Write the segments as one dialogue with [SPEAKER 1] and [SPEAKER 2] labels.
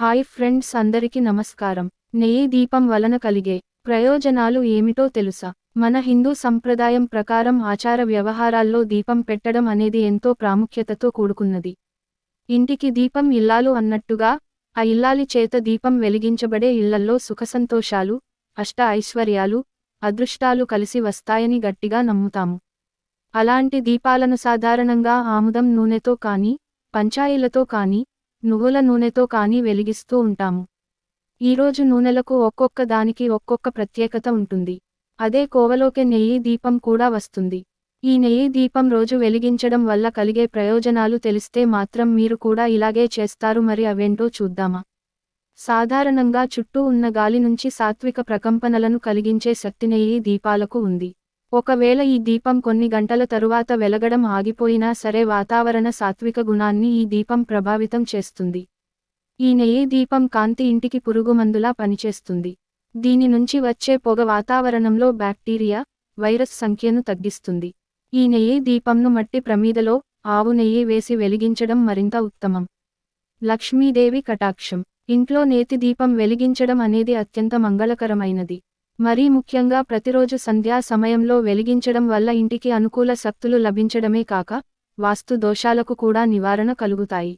[SPEAKER 1] Hi friends అందరికి నమస్కారం. నెయ్యి దీపం వలన కలిగే ప్రయోజనాలు ఏమిటో తెలుసా? మన హిందూ సంప్రదాయం ప్రకారం ఆచార వ్యవహారాల్లో దీపం పెట్టడం అనేది ఎంతో ప్రాముఖ్యతతో కూడుకున్నది. ఇంటికి దీపం ఇల్లాలు అన్నట్టుగా ఆ ఇల్లాలి చేత దీపం వెలిగించబడే ఇళ్ళల్లో సుఖసంతోషాలు అష్ట ఐశ్వర్యాలు అదృష్టాలు కలిసి వస్తాయని గట్టిగా నమ్ముతాము. అలాంటి దీపాలను సాధారణంగా ఆముదం నూనెతో కానీ పంచాయిలతో కానీ నువ్వుల నూనెతో కానీ వెలిగిస్తూ ఉంటాము. ఈరోజు నూనెలకు ఒక్కొక్క దానికి ఒక్కొక్క ప్రత్యేకత ఉంటుంది. అదే కోవలోకి నెయ్యి దీపం కూడా వస్తుంది. ఈ నెయ్యి దీపం రోజు వెలిగించడం వల్ల కలిగే ప్రయోజనాలు తెలిస్తే మాత్రం మీరు కూడా ఇలాగే చేస్తారు. మరి అవేంటో చూద్దామా? సాధారణంగా చుట్టూ ఉన్న గాలి నుంచి సాత్విక ప్రకంపనలను కలిగించే శక్తి నెయ్యి దీపాలకు ఉంది. ఒకవేళ ఈ దీపం కొన్ని గంటల తరువాత వెలగడం ఆగిపోయినా సరే వాతావరణ సాత్విక గుణాన్ని ఈ దీపం ప్రభావితం చేస్తుంది. ఈ నెయ్యి దీపం కాంతి ఇంటికి పురుగుమందులా పనిచేస్తుంది. దీని నుంచి వచ్చే పొగ వాతావరణంలో బ్యాక్టీరియా వైరస్ సంఖ్యను తగ్గిస్తుంది. ఈ నెయ్యి దీపంను మట్టి ప్రమీదలో ఆవు నెయ్యి వేసి వెలిగించడం మరింత ఉత్తమం. లక్ష్మీదేవి కటాక్షం. ఇంట్లో నేతి దీపం వెలిగించడం అనేది అత్యంత మంగళకరమైనది. మరీ ముఖ్యంగా ప్రతిరోజు సంధ్యా సమయంలో వెలిగించడం వల్ల ఇంటికి అనుకూల శక్తులు లభించడమే కాక వాస్తు దోషాలకు కూడా నివారణ కలుగుతాయి.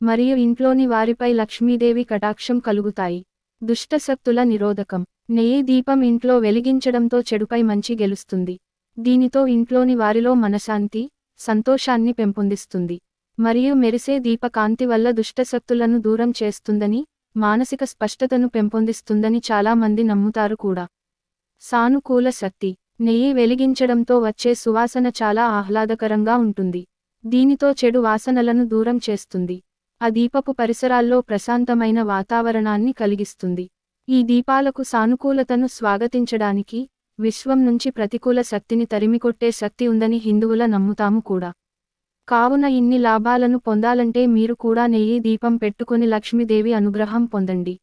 [SPEAKER 1] మరియు ఇంట్లోని వారిపై లక్ష్మీదేవి కటాక్షం కలుగుతాయి. దుష్టశక్తుల నిరోధకం. నెయ్యి దీపం ఇంట్లో వెలిగించడంతో చెడుపై మంచి గెలుస్తుంది. దీనితో ఇంట్లోని వారిలో మనశాంతి సంతోషాన్ని పెంపొందిస్తుంది. మరియు మెరిసే దీపకాంతి వల్ల దుష్టశక్తులను దూరం చేస్తుందని మానసిక స్పష్టతను పెంపొందిస్తుందని చాలామంది నమ్ముతారు కూడా. సానుకూల శక్తి. నెయ్యి వెలిగించడంతో వచ్చే సువాసన చాలా ఆహ్లాదకరంగా ఉంటుంది. దీనితో చెడు వాసనలను దూరం చేస్తుంది. ఆ దీపపు పరిసరాల్లో ప్రశాంతమైన వాతావరణాన్ని కలిగిస్తుంది. ఈ దీపాలకు సానుకూలతను స్వాగతించడానికి విశ్వం నుంచి ప్రతికూల శక్తిని తరిమికొట్టే శక్తి ఉందని హిందువుల నమ్ముతాము కూడా. కావున ఇన్ని లాభాలను పొందాలంటే మీరు కూడా నెయ్యి దీపం పెట్టుకుని లక్ష్మీదేవి అనుగ్రహం పొందండి.